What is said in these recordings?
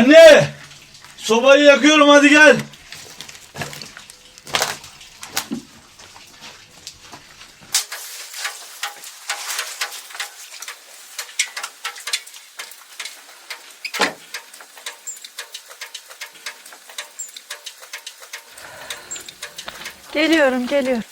Anne! Sobayı yakıyorum hadi gel. Geliyorum, geliyorum.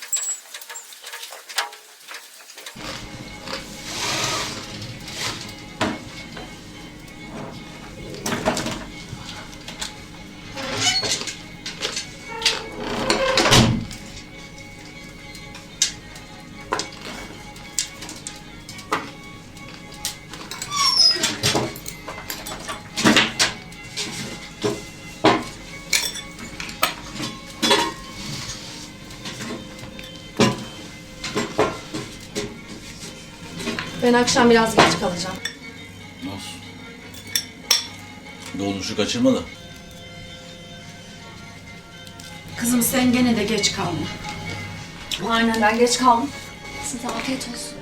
Ben akşam biraz geç kalacağım. Nasıl? Dolmuşu kaçırma da. Kızım sen gene de geç kalma. Aynen ben geç kaldım. Size afiyet olsun.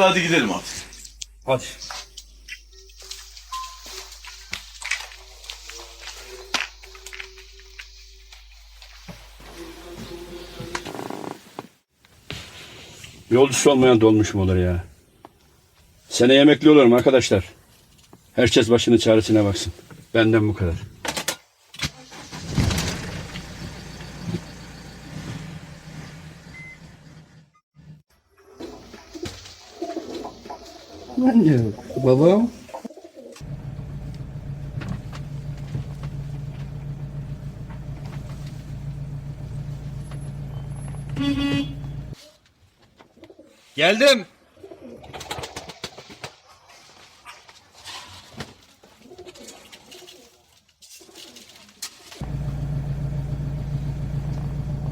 Abi hadi gidelim artık. Hadi. Yolcusu olmayan dolmuş mu olur ya? Sene emekli olurum arkadaşlar. Herkes başının çaresine baksın. Benden bu kadar. Geldim.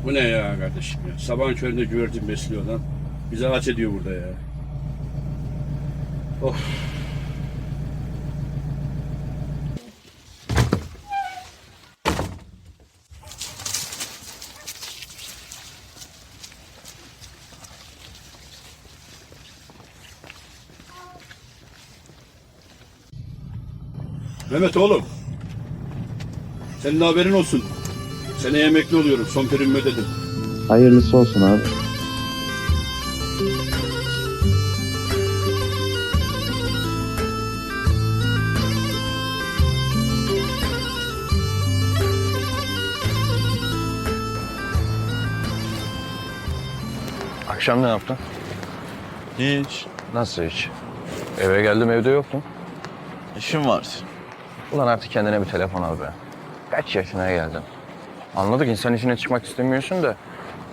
Bu ne ya kardeşim ya? Sabahın köründe güvercin besliyor lan. Bize aç ediyor burada ya. Of. Mehmet oğlum. Senin de haberin olsun. Seneye emekli oluyorum. Son primimi ödedim. Hayırlısı olsun abi. Akşam ne yaptın? Hiç. Nasıl hiç? Eve geldim evde yoktun. İşim var. Ulan artık kendine bir telefon al be. Kaç yaşına geldin? Anladık insan içine çıkmak istemiyorsun da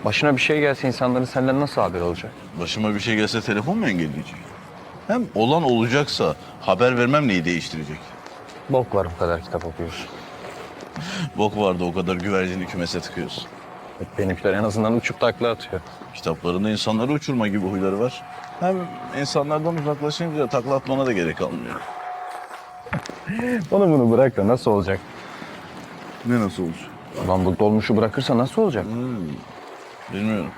başına bir şey gelse insanların senden nasıl haber olacak? Başıma bir şey gelse telefon mu engelleyecek? Hem olan olacaksa haber vermem neyi değiştirecek? Bok var bu kadar kitap okuyorsun. Bok vardı o kadar güvercini kümese tıkıyorsun. Benimkiler en azından uçup takla atıyor. Kitaplarında insanları uçurma gibi huyları var. Hem insanlardan uzaklaşınca takla atmana da gerek kalmıyor. Onu bunu bırak da nasıl olacak? Ne nasıl olacak? Ulan bu dolmuşu bırakırsa nasıl olacak? Bilmiyorum.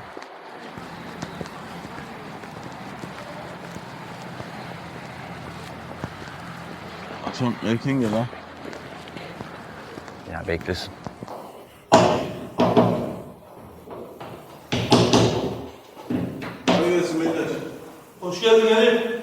Akşam erken gel ha. Ya beklesin. Hoş geldin Ali.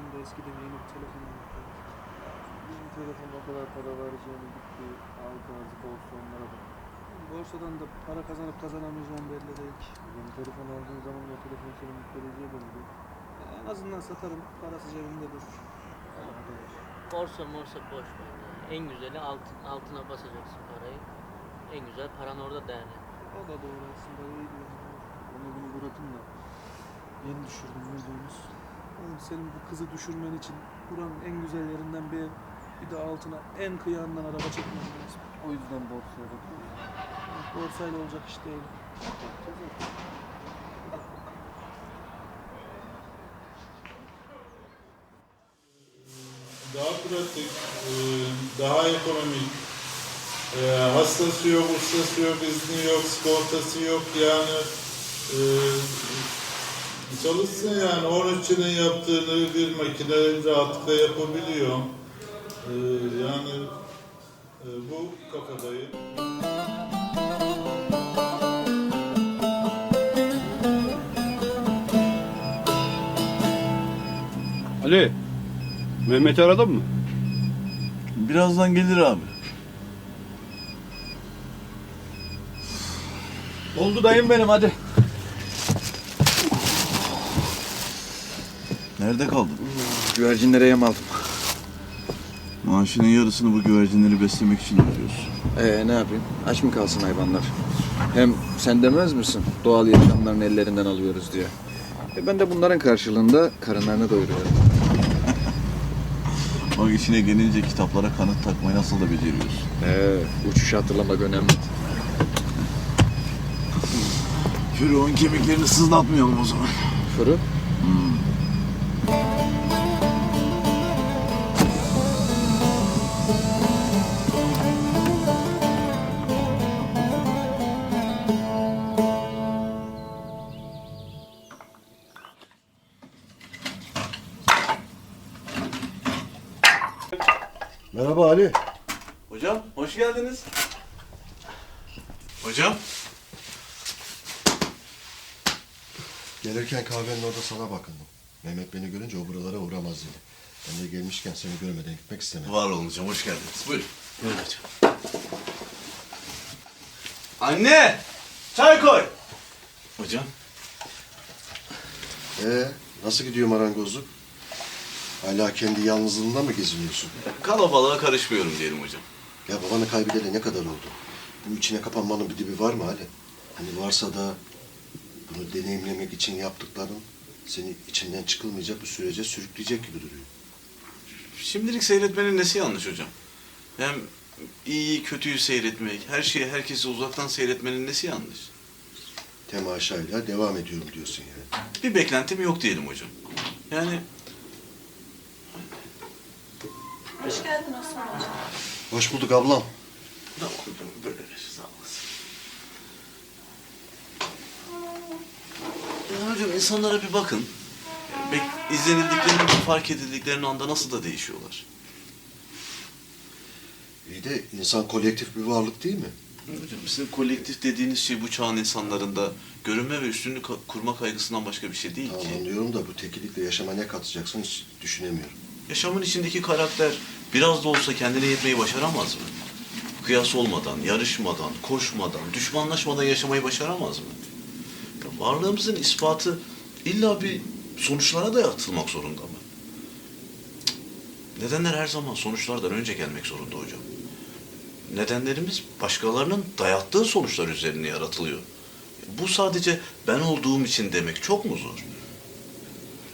Telefon da eskiden yeni bir telefon aldım. Yeni telefon o kadar para vereceğini gitti. Aldı azıcık olsa onlara da. Borsadan da para kazanıp kazanamayacağım belli değil ki. Yeni telefon aldığın zaman o telefon seni mutlu edeceği belli. En azından satarım, parası cebimde durur. Borsa morsa boş ver. En güzeli altın, altına basacaksın parayı. En güzel paran orada değerli. O da doğru aslında iyi diyorsun. Onu bunu bırakın da yeni düşürdüm bildiğimiz. Oğlum senin bu kızı düşürmen için buranın en güzel yerinden bir ev, bir de altına en kıyağından araba çekmen lazım. O yüzden borsaya bakıyorum. Borsayla olacak iş değil. daha pratik, e, daha ekonomik. E, hastası yok, ustası yok, izni yok, sigortası yok yani e, çalışsın yani 13'ünün yaptığını bir makine rahatlıkla yapabiliyor. E, yani e, bu kafadayım. Ali, Mehmet'i aradın mı? Birazdan gelir abi. Oldu dayım benim hadi. Nerede kaldın? Güvercinlere yem aldım. Maaşının yarısını bu güvercinleri beslemek için harcıyorsun. Ee ne yapayım? Aç mı kalsın hayvanlar? Hem sen demez misin? Doğal yaşamlarını ellerinden alıyoruz diye. E ben de bunların karşılığında karınlarını doyuruyorum. Bak işine gelince kitaplara kanıt takmayı nasıl da beceriyorsun. Ee, uçuşu hatırlamak önemli. Firavun kemiklerini sızlatmayalım o zaman. Fırın? Beni görünce o buralara uğramaz dedi. Ben de gelmişken seni görmeden gitmek istemedim. Var olun hocam hoş geldiniz. Buyurun. Buyurun hocam. Anne! Çay koy! Hocam. Ee, nasıl gidiyor marangozluk? Hala kendi yalnızlığında mı geziniyorsun? Kalabalığa karışmıyorum diyelim hocam. Ya babanı kaybedeli ne kadar oldu? Bu içine kapanmanın bir dibi var mı Ali? Hani varsa da bunu deneyimlemek için yaptıkların seni içinden çıkılmayacak bir sürece sürükleyecek gibi duruyor. Şimdilik seyretmenin nesi yanlış hocam? Hem iyiyi kötüyü seyretmek, her şeyi herkesi uzaktan seyretmenin nesi yanlış? Temaşayla devam ediyorum diyorsun yani. Bir beklentim yok diyelim hocam. Yani Hoş geldin Osman Hocam. Hoş bulduk ablam. Böyle sağ olasın. Ya hocam insanlara bir bakın. Yani bek, izlenildiklerini, fark edildiklerini anda nasıl da değişiyorlar. İyi de insan kolektif bir varlık değil mi? Hocam sizin kolektif dediğiniz şey bu çağın insanlarında görünme ve üstünlük kurma kaygısından başka bir şey değil Tamam ki. anlıyorum da bu tekilikle yaşama ne katacaksın hiç düşünemiyorum. Yaşamın içindeki karakter biraz da olsa kendine yetmeyi başaramaz mı? Kıyas olmadan, yarışmadan, koşmadan, düşmanlaşmadan yaşamayı başaramaz mı? Varlığımızın ispatı illa bir sonuçlara dayatılmak zorunda mı? Nedenler her zaman sonuçlardan önce gelmek zorunda hocam. Nedenlerimiz başkalarının dayattığı sonuçlar üzerine yaratılıyor. Bu sadece ben olduğum için demek çok mu zor?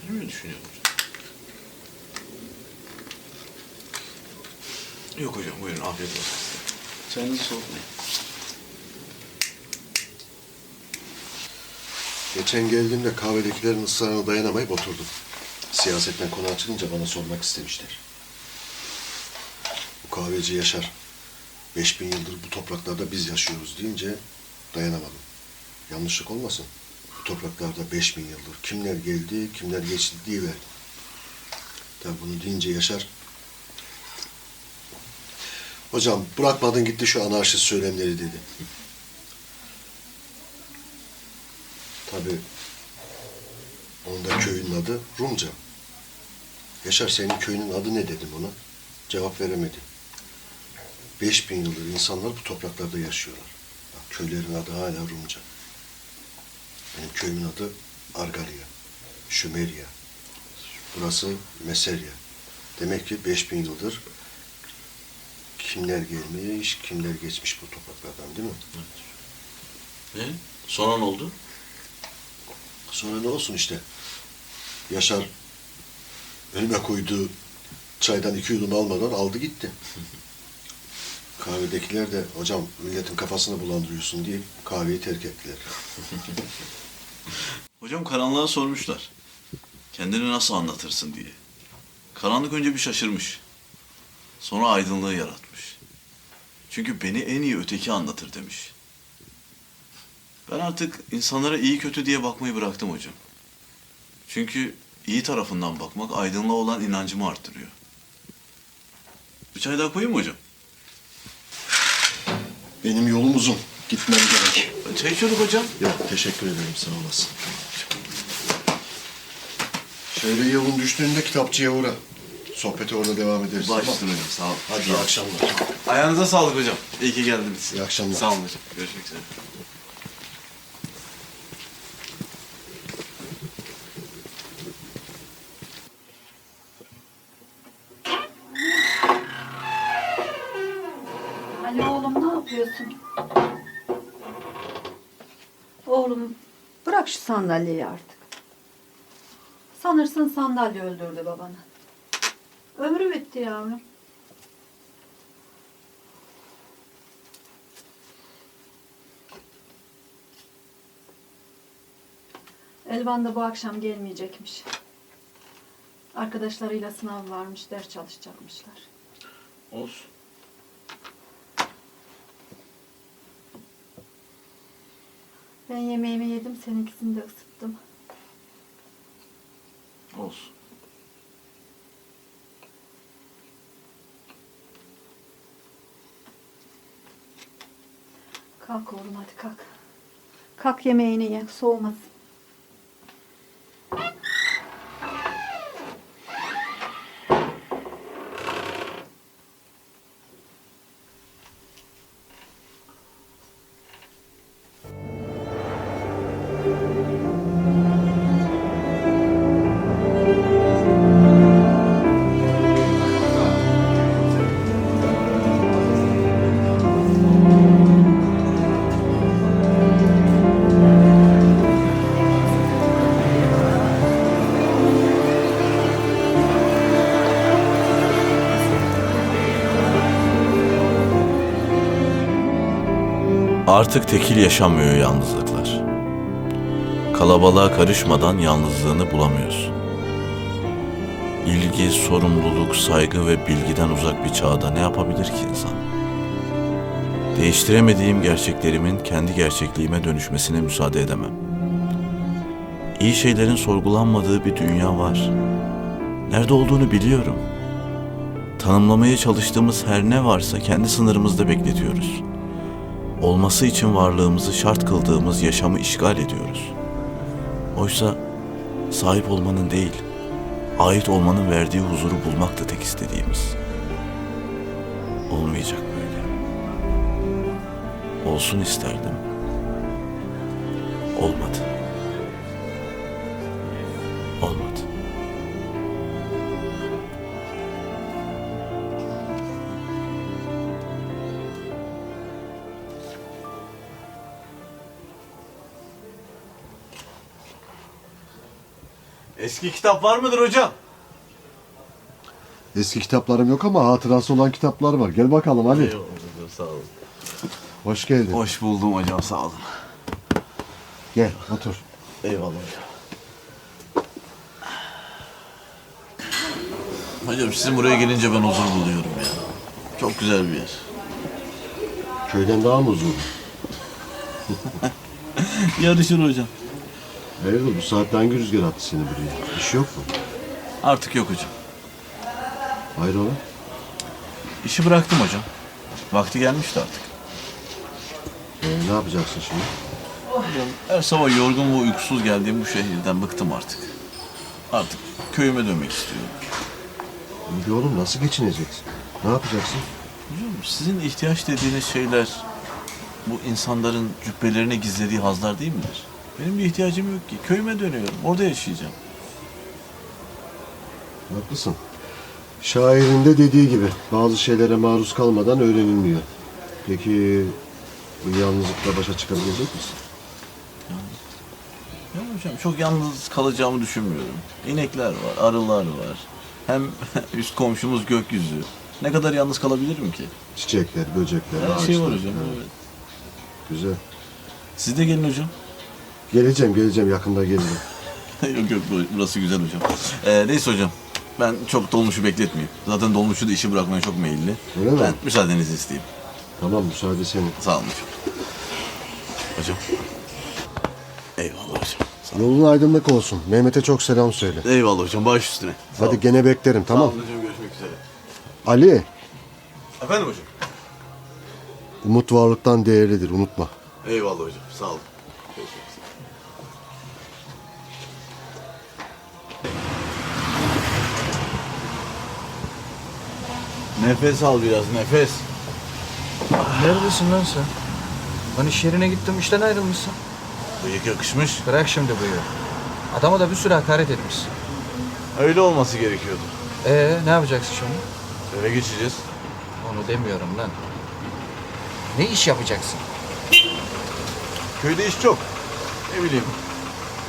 Ben öyle düşünüyorum. Yok hocam buyurun afiyet olsun. Çayınızı soğutmayın. Geçen geldiğimde kahvedekilerin ısrarına dayanamayıp oturdum. Siyasetten konu açılınca bana sormak istemişler. Bu kahveci Yaşar. 5000 yıldır bu topraklarda biz yaşıyoruz deyince dayanamadım. Yanlışlık olmasın. Bu topraklarda 5000 yıldır kimler geldi, kimler geçti diyiverdim. Tabi bunu deyince Yaşar Hocam bırakmadın gitti şu anarşist söylemleri dedi. Tabii onun da köyünün adı Rumca. Yaşar senin köyünün adı ne dedim ona. Cevap veremedi. 5000 yıldır insanlar bu topraklarda yaşıyorlar. Köylerin adı hala Rumca. Benim köyümün adı Argalia, Şümerya. Burası Meserya. Demek ki 5000 yıldır kimler gelmiş, kimler geçmiş bu topraklardan değil mi? Ne? Sonra ne oldu? Sonra ne olsun işte. Yaşar önüme koyduğu çaydan iki yudum almadan aldı gitti. Kahvedekiler de hocam milletin kafasını bulandırıyorsun diye kahveyi terk ettiler. Hocam karanlığa sormuşlar. Kendini nasıl anlatırsın diye. Karanlık önce bir şaşırmış. Sonra aydınlığı yaratmış. Çünkü beni en iyi öteki anlatır demiş. Ben artık insanlara iyi kötü diye bakmayı bıraktım hocam. Çünkü iyi tarafından bakmak aydınlığa olan inancımı arttırıyor. Bir çay daha koyayım mı hocam? Benim yolum uzun. Gitmem gerek. Çay içiyorduk hocam. Yok teşekkür ederim sağ olasın. Şöyle yolun düştüğünde kitapçıya uğra. Sohbete orada devam ederiz. Baş tamam. hocam sağ olun. Hadi iyi akşamlar. Ayağınıza sağlık hocam. İyi ki geldiniz. İyi akşamlar. Sağ olun hocam. Görüşmek üzere. Ali oğlum ne yapıyorsun? Oğlum bırak şu sandalyeyi artık. Sanırsın sandalye öldürdü babanı. Ömrü bitti yavrum. Elvan da bu akşam gelmeyecekmiş. Arkadaşlarıyla sınav varmış, ders çalışacakmışlar. Olsun. Ben yemeğimi yedim, seninkisini de ısıttım. Olsun. Kalk oğlum hadi kalk. Kalk yemeğini ye, soğumasın. Artık tekil yaşanmıyor yalnızlıklar. Kalabalığa karışmadan yalnızlığını bulamıyorsun. İlgi, sorumluluk, saygı ve bilgiden uzak bir çağda ne yapabilir ki insan? Değiştiremediğim gerçeklerimin kendi gerçekliğime dönüşmesine müsaade edemem. İyi şeylerin sorgulanmadığı bir dünya var. Nerede olduğunu biliyorum. Tanımlamaya çalıştığımız her ne varsa kendi sınırımızda bekletiyoruz olması için varlığımızı şart kıldığımız yaşamı işgal ediyoruz. Oysa sahip olmanın değil, ait olmanın verdiği huzuru bulmak da tek istediğimiz. Olmayacak böyle. Olsun isterdim. Olmadı. Eski kitap var mıdır hocam? Eski kitaplarım yok ama hatırası olan kitaplar var. Gel bakalım Ali. Eyvallah hocam sağ olun. Hoş geldin. Hoş buldum hocam sağ olun. Gel otur. Eyvallah hocam. Hocam sizin buraya gelince ben huzur buluyorum ya. Çok güzel bir yer. Köyden daha mı uzun? Yarışır hocam. Hayırdır bu saatte hangi rüzgar attı seni buraya? İş yok mu? Artık yok hocam. Hayrola? İşi bıraktım hocam. Vakti gelmişti artık. Ee, ne yapacaksın şimdi? Hocam her sabah yorgun ve uykusuz geldiğim bu şehirden bıktım artık. Artık köyüme dönmek istiyorum. İyi oğlum nasıl geçineceksin? Ne yapacaksın? Hocam sizin ihtiyaç dediğiniz şeyler bu insanların cübbelerine gizlediği hazlar değil midir? Benim bir ihtiyacım yok ki. Köyüme dönüyorum. Orada yaşayacağım. Haklısın. Şairin de dediği gibi bazı şeylere maruz kalmadan öğrenilmiyor. Peki bu yalnızlıkla başa çıkabilecek misin? Ya hocam çok yalnız kalacağımı düşünmüyorum. İnekler var, arılar var. Hem üst komşumuz gökyüzü. Ne kadar yalnız kalabilirim ki? Çiçekler, böcekler, Her şey var ağaçlar. hocam. Evet, Evet. Güzel. Siz de gelin hocam. Geleceğim, geleceğim. Yakında geleceğim. yok yok bu- burası güzel hocam. Ee, neyse hocam. Ben çok dolmuşu bekletmeyeyim. Zaten dolmuşu da işi bırakmaya çok meyilli. Öyle mi? Ben müsaadenizi isteyeyim. Tamam, müsaade senin. Sağ olun hocam. Hocam. Eyvallah hocam. Sağ. Yolun aydınlık olsun. Mehmet'e çok selam söyle. Eyvallah hocam. Baş üstüne. Sağ Hadi olun. gene beklerim, Sağ tamam? olun hocam. Görüşmek üzere. Ali, Efendim hocam. umut varlıktan değerlidir, unutma. Eyvallah hocam. Sağ olun. Nefes al biraz nefes. Neredesin lan sen? Lan iş yerine gittim işten ayrılmışsın. Bıyık yakışmış. Bırak şimdi bıyığı. Adama da bir sürü hakaret etmişsin. Öyle olması gerekiyordu. Ee ne yapacaksın şimdi? Eve geçeceğiz. Onu demiyorum lan. Ne iş yapacaksın? Köyde iş çok. Ne bileyim.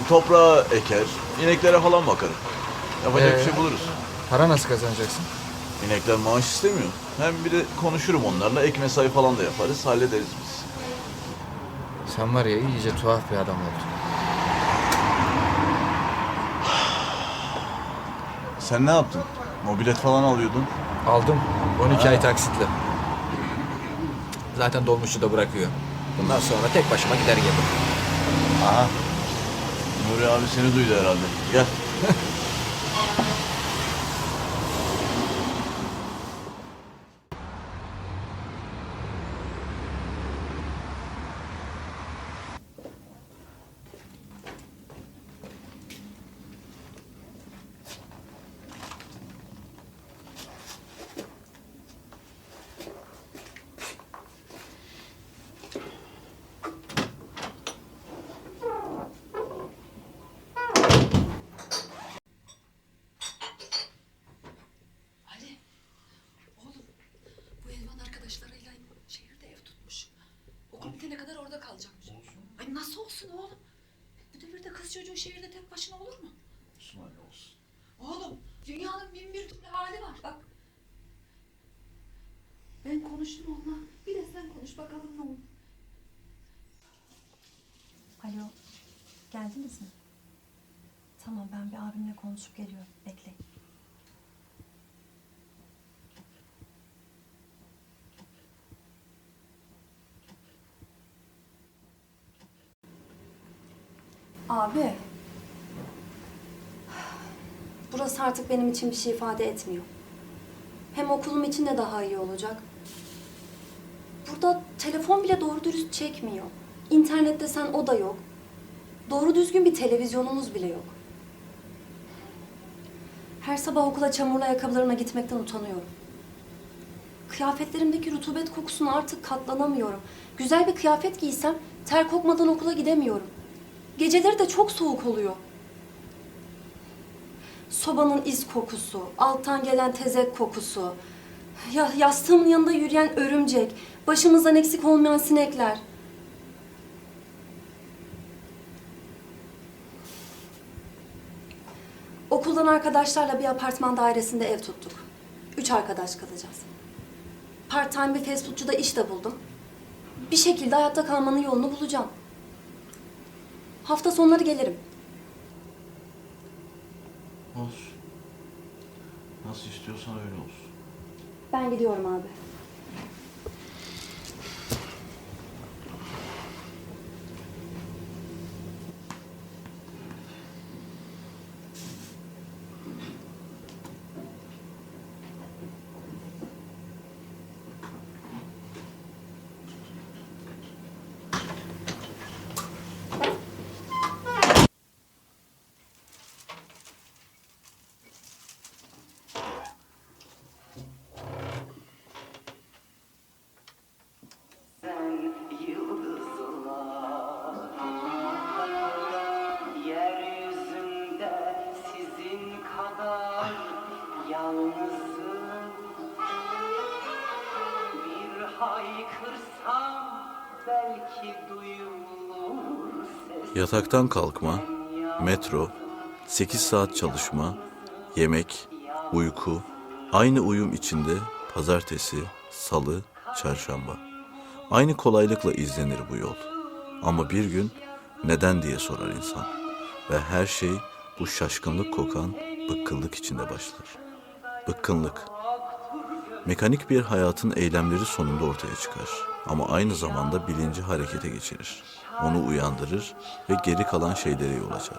Toprağa eker, ineklere falan bakarım. Yapacak bir Ee? şey buluruz. Para nasıl kazanacaksın? İnekler maaş istemiyor. Hem bir de konuşurum onlarla. Ek mesai falan da yaparız. Hallederiz biz. Sen var ya iyice tuhaf bir adam oldun. Sen ne yaptın? Mobilet falan alıyordun. Aldım. 12 ay taksitli. Zaten dolmuşu da bırakıyor. Bundan sonra tek başıma gider gelirim. Aha. Nuri abi seni duydu herhalde. Gel. Ali. Oğlum. Bu Elvan arkadaşlarıyla şehirde ev tutmuş. Okul bitene kadar orada kalacakmış. Olsun. Ay nasıl olsun oğlum? Bu çocuğu şehirde tek başına olur mu? Anne olsun. Oğlum dünyanın bin bir türlü hali var bak. Ben konuştum onunla. Bir de sen konuş bakalım ne olur. Alo. Geldiniz mi? Tamam ben bir abimle konuşup geliyorum. Bekleyin. Abi. Burası artık benim için bir şey ifade etmiyor. Hem okulum için de daha iyi olacak. Burada telefon bile doğru dürüst çekmiyor. İnternet desen o da yok. Doğru düzgün bir televizyonumuz bile yok. Her sabah okula çamurlu ayakkabılarımla gitmekten utanıyorum. Kıyafetlerimdeki rutubet kokusuna artık katlanamıyorum. Güzel bir kıyafet giysem ter kokmadan okula gidemiyorum. Geceleri de çok soğuk oluyor. Sobanın iz kokusu, alttan gelen tezek kokusu, ya yastığımın yanında yürüyen örümcek, başımızdan eksik olmayan sinekler. Okuldan arkadaşlarla bir apartman dairesinde ev tuttuk. Üç arkadaş kalacağız. Part time bir fast foodçuda iş de buldum. Bir şekilde hayatta kalmanın yolunu bulacağım. Hafta sonları gelirim. Olsun. Nasıl istiyorsan öyle olsun. Ben gidiyorum abi. Yataktan kalkma, metro, 8 saat çalışma, yemek, uyku, aynı uyum içinde pazartesi, salı, çarşamba. Aynı kolaylıkla izlenir bu yol. Ama bir gün neden diye sorar insan. Ve her şey bu şaşkınlık kokan bıkkınlık içinde başlar. Bıkkınlık. Mekanik bir hayatın eylemleri sonunda ortaya çıkar. Ama aynı zamanda bilinci harekete geçirir. Onu uyandırır ve geri kalan şeylere yol açar.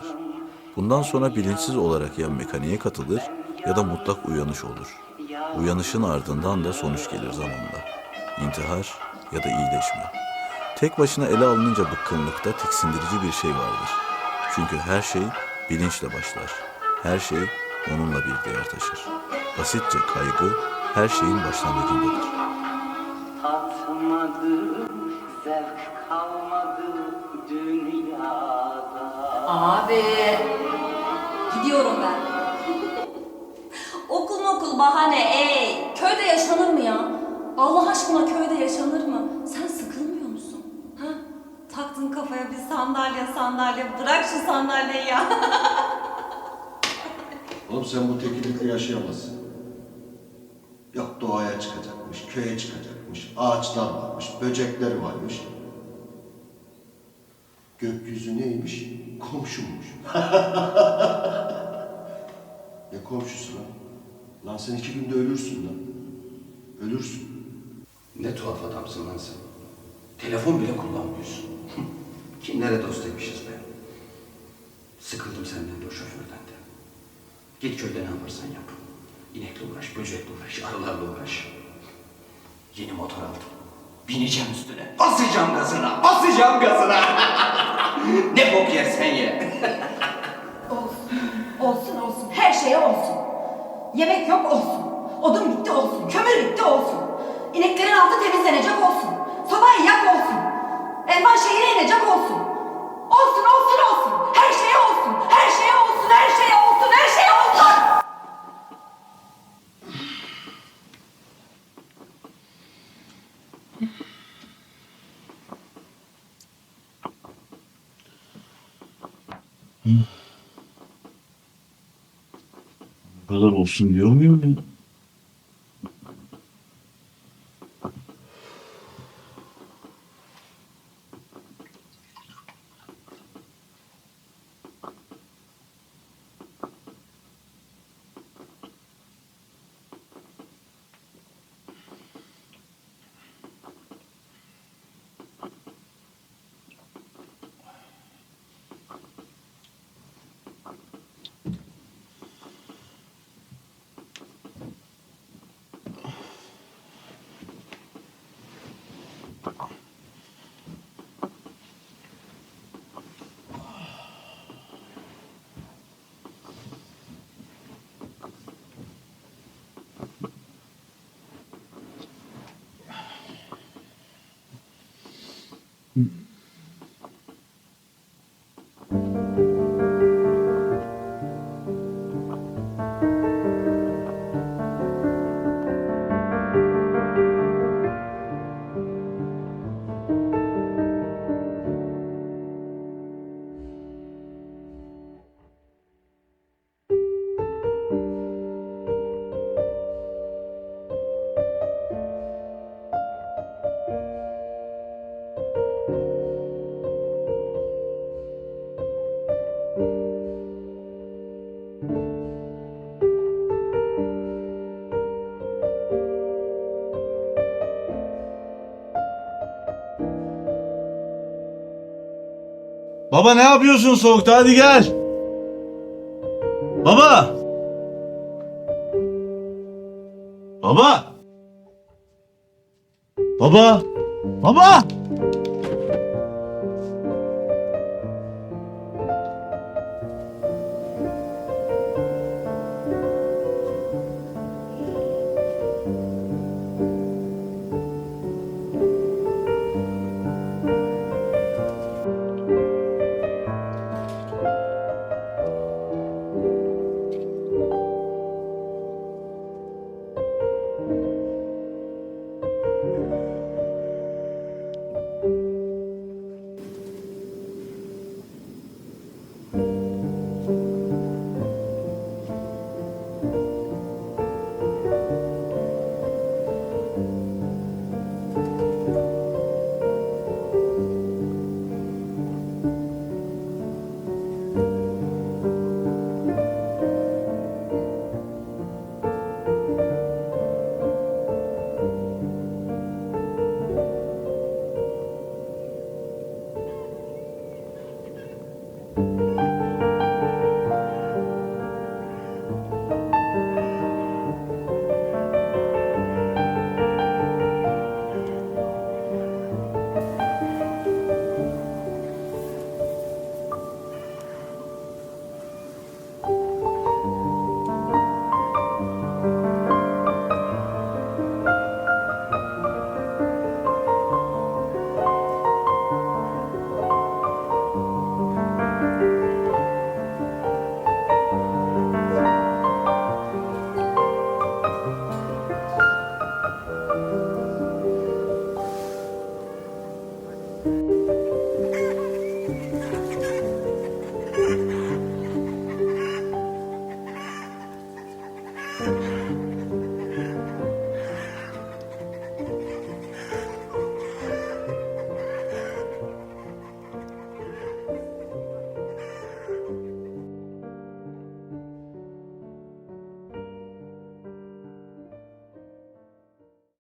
Bundan sonra bilinçsiz olarak ya mekaniğe katılır ya da mutlak uyanış olur. Uyanışın ardından da sonuç gelir zamanla. İntihar ya da iyileşme. Tek başına ele alınınca bıkkınlıkta tiksindirici bir şey vardır. Çünkü her şey bilinçle başlar. Her şey onunla bir değer taşır. Basitçe kaygı her şeyin başlangıcındadır. Tatmadım, zevk kalmadı dünyada. Abi. Gidiyorum ben. okul okul bahane ey. Köyde yaşanır mı ya? Allah aşkına köyde yaşanır mı? Sen sıkılmıyor musun? Ha? Taktın kafaya bir sandalye sandalye. Bırak şu sandalyeyi ya. Oğlum sen bu tekilikle yaşayamazsın. Yok doğaya çıkacakmış, köye çıkacakmış, ağaçlar varmış, böcekler varmış. Gökyüzü neymiş? Komşummuş. ne komşusu lan? Lan sen iki günde ölürsün lan. Ölürsün. Ne tuhaf adamsın lan sen. Telefon bile kullanmıyorsun. Kimlere dost demişiz be. Sıkıldım senden de şoförden de. Git köyde ne yaparsan yap. İnekle uğraş, böcekle uğraş, arılarla uğraş. Yeni motor aldım. Bineceğim üstüne. Basacağım gazına, basacağım gazına. ne bok yersen ye. Olsun olsun her şeye olsun. Yemek yok olsun. Odun bitti olsun. Kömür bitti olsun. İneklerin altı temizlenecek olsun. Sobayı yak olsun. Elvan şehire inecek olsun. Olsun kadar olsun diyor muyum Baba ne yapıyorsun soğukta? Hadi gel. Baba. Baba. Baba. Baba.